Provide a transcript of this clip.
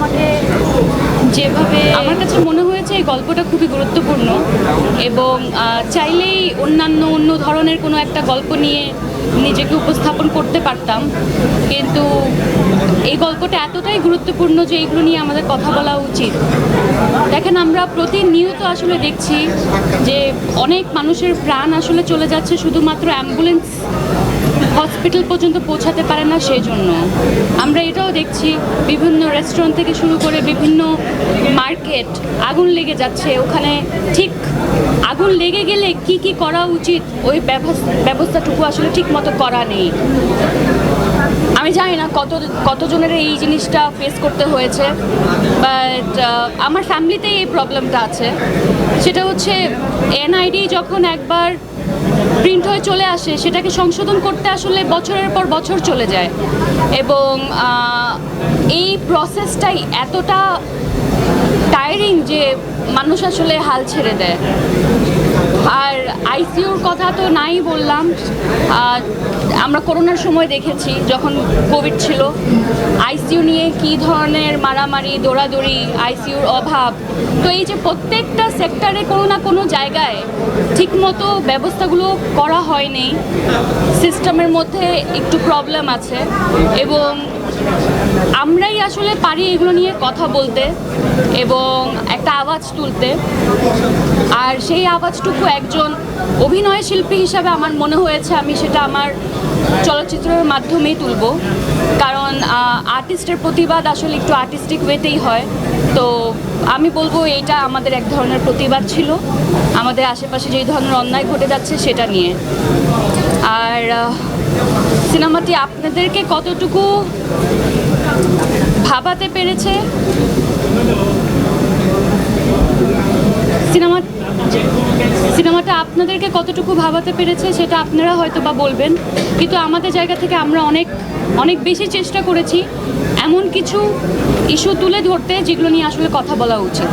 আমাকে যেভাবে আমার কাছে মনে হয়েছে এই গল্পটা খুবই গুরুত্বপূর্ণ এবং চাইলেই অন্যান্য অন্য ধরনের কোনো একটা গল্প নিয়ে নিজেকে উপস্থাপন করতে পারতাম। কিন্তু এই গল্পটা এতটাই গুরুত্বপূর্ণ যে এইগুলো নিয়ে আমাদের কথা বলা উচিত। দেখেন, আমরা প্রতিনিয়ত আসলে দেখছি যে অনেক মানুষের প্রাণ আসলে চলে যাচ্ছে শুধুমাত্র অ্যাম্বুলেন্স হসপিটাল পর্যন্ত পৌঁছাতে পারে না সেই জন্য আমরা এটাও দেখছি বিভিন্ন রেস্টুরেন্ট থেকে শুরু করে বিভিন্ন মার্কেট আগুন লেগে যাচ্ছে। ওখানে ঠিক আগুন লেগে গেলে কি কি করা উচিত? ওই ব্যবস- ব্যবস্থাটুকু আসলে ঠিক মতো করা নেই। আমি জানি না কত, কতজনের এই জিনিসটা ফেস করতে হয়েছে। বাট আমার ফ্যামিলিতেই এই প্রবলেমটা আছে। সেটা হচ্ছে এনআইডি যখন একবার প্রিন্ট হয়ে চলে আসে, সেটাকে সংশোধন করতে আসলে বছরের পর বছর চলে যায়। এবং এই প্রসেসটাই এতটা টায়ারিং যে মানুষ আসলে হাল ছেড়ে দেয়। আর আইসিইউর কথা তো নাই বললাম। আমরা করোনার সময় দেখেছি যখন কোভিড ছিল। আইসিইউ নিয়ে কী ধরনের মারামারি, দৌড়াদৌড়ি, আইসিইউর অভাব? তো এই যে প্রত্যেকটা সেক্টরে কোনো না কোনো জায়গায় ঠিকমতো ব্যবস্থাগুলো করা হয়নি, সিস্টেমের মধ্যে একটু প্রবলেম আছে এবং আমরাই আসলে পারি এগুলো নিয়ে কথা বলতে এবং একটা আওয়াজ তুলতে। আর সেই আওয়াজটুকু একজন অভিনয় শিল্পী হিসাবে আমার মনে হয়েছে আমি সেটা আমার চলচ্চিত্রের মাধ্যমেই তুলব। কারণ আর্টিস্টের প্রতিবাদ আসলে একটু আর্টিস্টিক ওয়েতেই হয়। তো আমি বলব এইটা আমাদের এক ধরনের প্রতিবাদ ছিল। আমাদের আশেপাশে যেই ধরনের অন্যায় ঘটে যাচ্ছে সেটা নিয়ে। আর সিনেমাটি আপনাদেরকে কতটুকু ভাবাতে পেরেছে? সিনেমা সিনেমাটা আপনাদেরকে কতটুকু ভাবাতে পেরেছে সেটা আপনারা হয়তো বা বলবেন। কিন্তু আমাদের জায়গা থেকে আমরা অনেক অনেক বেশি চেষ্টা করেছি এমন কিছু ইস্যু তুলে ধরতে যেগুলো নিয়ে আসলে কথা বলা উচিত।